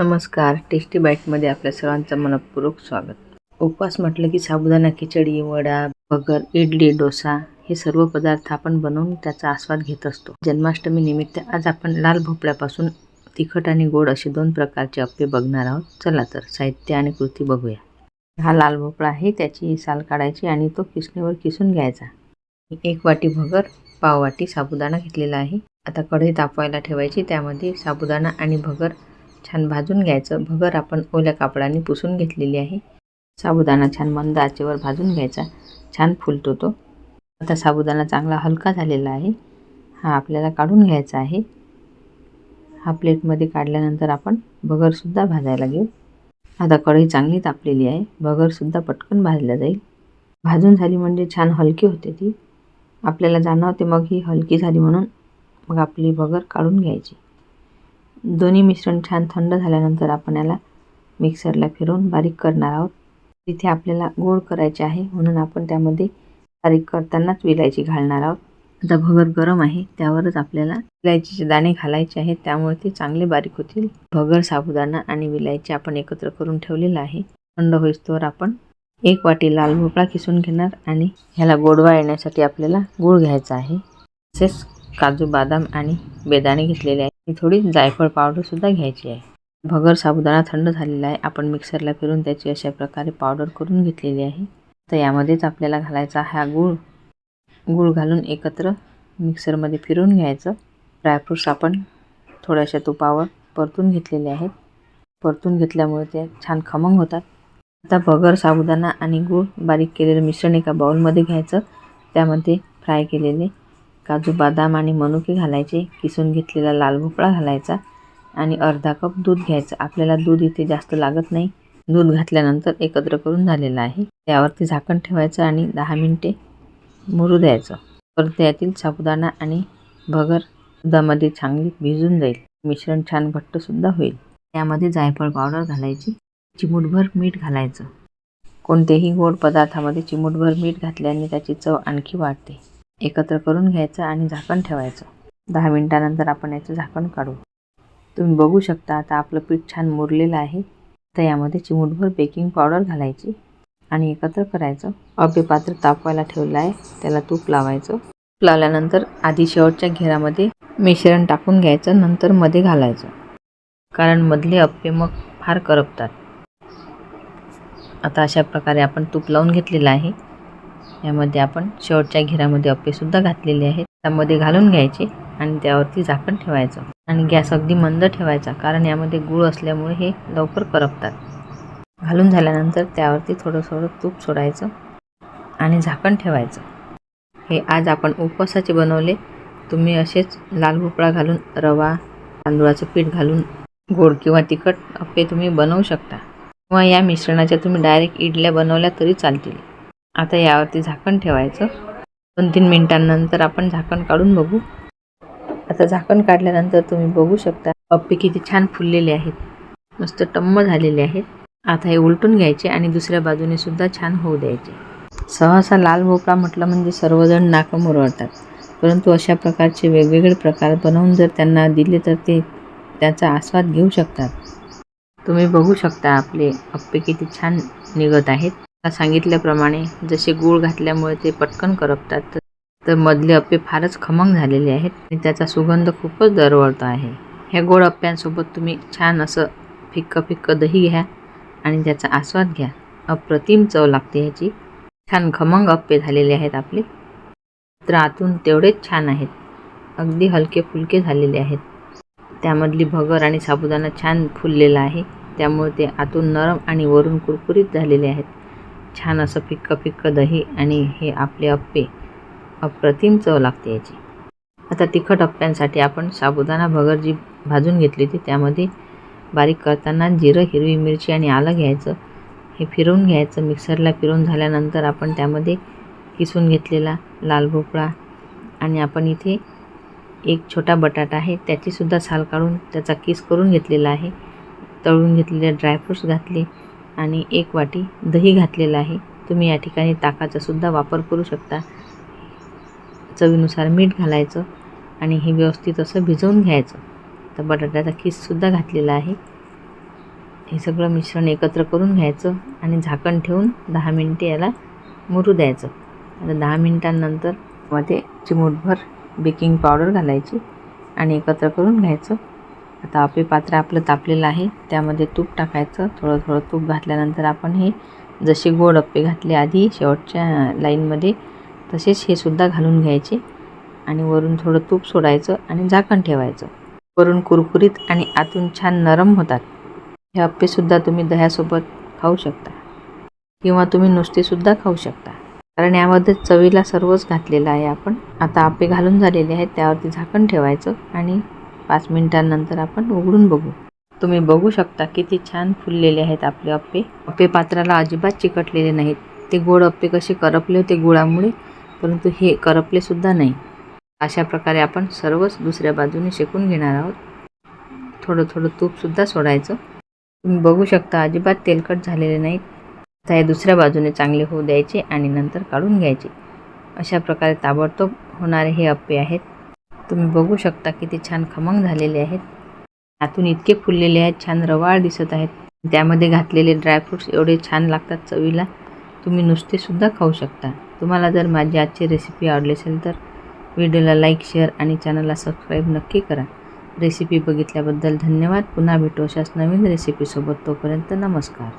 नमस्कार. टेस्टी बाईटमध्ये आपल्या सर्वांचं मनपूर्वक स्वागत. उपवास म्हटलं की साबुदाणा खिचडी वडा भगर इडली डोसा हे सर्व पदार्थ आपण बनवून त्याचा आस्वाद घेत असतो. जन्माष्टमी निमित्त आज आपण लाल भोपळ्यापासून तिखट आणि गोड असे दोन प्रकारचे अप्पे बघणार आहोत. चला तर साहित्य आणि कृती बघूया. हा लाल भोपळा आहे त्याची साल काढायची आणि तो किसणीवर किसून घ्यायचा. एक वाटी भगर पाव वाटी साबुदाणा घेतलेला आहे. आता कढई तापवायला ठेवायची त्यामध्ये साबुदाणा आणि भगर छान भाजून घ्यायचं. भगर आपण ओल्या कापडाने पुसून घेतलेली आहे. साबुदाणा छान मंद आचेवर भाजून घ्यायचा. छान फुलतो तो. आता साबुदाणा चांगला हलका झालेला आहे. हा आपल्याला काढून घ्यायचा आहे. हा प्लेटमध्ये काढल्यानंतर आपण भगरसुद्धा भाजायला घेऊ. आता कढई चांगली तापलेली आहे. भगरसुद्धा पटकन भाजल्या जाईल. भाजून झाली म्हणजे छान हलकी होते ती. आपल्याला जाणवते मग ही हलकी झाली म्हणून मग आपली भगर काढून घ्यायची. दोन्ही मिश्रण छान थंड झाल्यानंतर आपण याला मिक्सरला फिरवून बारीक करणार आहोत. तिथे आपल्याला गोड करायचे आहे म्हणून आपण त्यामध्ये बारीक करतानाच विलायची घालणार आहोत. आता भगर गरम आहे त्यावरच आपल्याला विलायचीचे दाणे घालायचे आहेत त्यामुळे ते चांगले बारीक होतील. भगर साबुदाणा आणि विलायची आपण एकत्र करून ठेवलेलं आहे. थंड होईस्तोवर आपण एक वाटी लाल भोपळा किसून घेणार आणि ह्याला गोडवा येण्यासाठी आपल्याला गूळ घ्यायचा आहे. तसेच काजू बदाम आणि बेदाणे घेतलेले आहे थोडी जायफळ पावडरसुद्धा घ्यायची आहे. भगर साबुदाणा थंड झालेला आहे. आपण मिक्सरला फिरून त्याची अशा प्रकारे पावडर करून घेतलेली आहे. तर यामध्येच आपल्याला घालायचा हा गूळ. गूळ घालून एकत्र मिक्सरमध्ये फिरून घ्यायचं. ड्रायफ्रूट्स आपण थोड्याशा तुपावर परतून घेतलेले आहेत. परतून घेतल्यामुळे ते छान खमंग होतात. आता भगर साबुदाणा आणि गूळ बारीक केलेलं मिश्रण एका बाउलमध्ये घ्यायचं. त्यामध्ये फ्राय केलेले काजू बदाम आणि मनुके घालायचे. किसून घेतलेला लाल भोपळा घालायचा आणि अर्धा कप दूध घ्यायचं. आपल्याला दूध इथे जास्त लागत नाही. दूध घातल्यानंतर एकत्र करून झालेलं आहे. त्यावरती झाकण ठेवायचं आणि दहा मिनटे मुरू द्यायचं. परत त्यातील साबुदाणा आणि भगर दुधामध्ये चांगली भिजून जाईल. मिश्रण छान घट्टसुद्धा होईल. त्यामध्ये जायफळ पावडर घालायची. चिमूटभर मीठ घालायचं. कोणतेही गोड पदार्थामध्ये चिमूटभर मीठ घातल्याने त्याची चव आणखी वाढते. एकत्र करून घ्यायचं आणि झाकण ठेवायचं. दहा मिनटानंतर आपण याचं झाकण काढू. तुम्ही बघू शकता आता आपलं पीठ छान मुरलेलं आहे. तर यामध्ये चिमूटभर बेकिंग पावडर घालायची आणि एकत्र करायचं. अबे पात्र तापवायला ठेवलं आहे. त्याला तूप लावायचं. तूप लावल्यानंतर आधी शेवटच्या घेरामध्ये मिश्रण टाकून घ्यायचं. नंतर मध्ये घालायचं. कारण मधले अप्पे मग फार करपतात. आता अशा प्रकारे आपण तूप लावून घेतलेलं आहे. यामध्ये आपण शेवटच्या घेरामध्ये अप्पेसुद्धा घातलेले आहेत. त्यामध्ये घालून घ्यायचे आणि त्यावरती झाकण ठेवायचं. आणि गॅस अगदी मंद ठेवायचा कारण यामध्ये गूळ असल्यामुळे हे लवकर करपतात. घालून झाल्यानंतर त्यावरती थोडं थोडं तूप सोडायचं आणि झाकण ठेवायचं. हे आज आपण उपवासाचे बनवले. तुम्ही असेच लाल भोपळा घालून रवा तांदूळाचं पीठ घालून गोड किंवा तिखट अप्पे तुम्ही बनवू शकता. किंवा या मिश्रणाच्या तुम्ही डायरेक्ट इडल्या बनवल्या तरी चालतील. आता यावरती झाकण ठेवायचं. दोन तीन मिनटांनंतर आपण झाकण काढून बघू. आता झाकण काढल्यानंतर तुम्ही बघू शकता अप्पे किती छान फुललेले आहेत. मस्त टम्म झालेले आहेत. आता हे उलटून घ्यायचे आणि दुसऱ्या बाजूने सुद्धा छान होऊ द्यायचे. सहसा लाल भोपळा म्हटलं म्हणजे सर्वजण नाकं मुरवतात. परंतु अशा प्रकारचे वेगवेगळे प्रकार बनवून जर त्यांना दिले तर ते त्याचा आस्वाद घेऊ शकतात. तुम्ही बघू शकता आपले अप्पे किती छान निघत आहेत. सांगितल्याप्रमाणे जसे गूळ घातल्यामुळे ते पटकन करपतात तर मधले अप्पे फारच खमंग झालेले आहेत आणि त्याचा सुगंध खूपच दरवळतो आहे. ह्या गोड अप्प्यांसोबत तुम्ही छान असं फिक्कं फिक्कं दही घ्या आणि त्याचा आस्वाद घ्या. अप्रतिम चव लागते ह्याची. छान खमंग अप्पे झालेले आहेत आपले. तर आतून तेवढेच छान आहेत. अगदी हलके फुलके झालेले आहेत. त्यामधली भगर आणि साबुदाणा छान फुललेला आहे. त्यामुळे ते आतून नरम आणि वरून कुरकुरीत झालेले आहेत. छान असं फिक्क फिक्क दही आणि हे आपले अप्पे. अप्रतिम चव लागते याची. आता तिखट अप्प्यांसाठी आपण साबुदाणा भगर जी भाजून घेतली होती. त्यामध्ये बारीक करताना जिरं हिरवी मिरची आणि आलं घ्यायचं. हे फिरवून घ्यायचं. मिक्सरला फिरवून झाल्यानंतर आपण त्यामध्ये किसून घेतलेला लाल भोपळा आणि आपण इथे एक छोटा बटाटा आहे. त्याचीसुद्धा साल काढून त्याचा किस करून घेतलेला आहे. तळून घेतलेले ड्रायफ्रूट्स घातले. आणि एक वाटी दही घातलेलं आहे. तुम्ही या ठिकाणी ताकाचासुद्धा वापर करू शकता. चवीनुसार मीठ घालायचं आणि हे व्यवस्थित असं भिजवून घ्यायचं. तर बटाट्याचा किससुद्धा घातलेला आहे. हे सगळं मिश्रण एकत्र करून घ्यायचं आणि झाकण ठेवून दहा मिनटे याला मुरू द्यायचं. आता दहा मिनटांनंतरमध्ये चिमूटभर बेकिंग पावडर घालायची आणि एकत्र करून घ्यायचं. आता आपे पात्र आपलं तापलेलं आहे. त्यामध्ये तूप टाकायचं. थोडं थोडं तूप घातल्यानंतर आपण हे जसे गोड अप्पे घातले आधी शेवटच्या लाईनमध्ये तसेच हे सुद्धा घालून घ्यायचे. आणि वरून थोडं तूप सोडायचं आणि झाकण ठेवायचं. वरून कुरकुरीत आणि आतून छान नरम होतात. हे अप्पेसुद्धा तुम्ही दह्यासोबत खाऊ शकता. किंवा तुम्ही नुसतेसुद्धा खाऊ शकता. कारण यामध्ये चवीला सर्वच घातलेलं आहे आपण. आता आप्पे घालून झालेले आहेत. त्यावरती झाकण ठेवायचं आणि पाच मिनिटांनंतर आपण उघडून बघू. तुम्ही बघू शकता किती छान फुललेले आहेत आपले अप्पे. अप्पे पात्राला अजिबात चिकटलेले नाहीत. ते गोड अप्पे कसे करपले होते गुळामुळे परंतु हे करपलेसुद्धा नाही. अशा प्रकारे आपण सर्वच दुसऱ्या बाजूने शेकून घेणार आहोत. थोडं थोडं तूपसुद्धा सोडायचं. तुम्ही बघू शकता अजिबात तेलकट झालेले नाहीत. आता हे दुसऱ्या बाजूने चांगले होऊ द्यायचे आणि नंतर काढून घ्यायचे. अशा प्रकारे ताबडतोब होणारे हे अप्पे आहेत. तुम्ही बघू शकता किती छान खमंग झालेले आहेत. आतून इतके फुललेले आहेत छान रवाळ दिसत आहेत. त्यामध्ये घातलेले ड्रायफ्रूट्स एवढे छान लागतात चवीला. तुम्ही नुसतेसुद्धा खाऊ शकता. तुम्हाला जर माझी आजची रेसिपी आवडली असेल तर व्हिडिओला लाईक शेअर आणि चॅनलला सबस्क्राईब नक्की करा. रेसिपी बघितल्याबद्दल धन्यवाद. पुन्हा भेटू अशाच नवीन रेसिपीसोबत तोपर्यंत नमस्कार.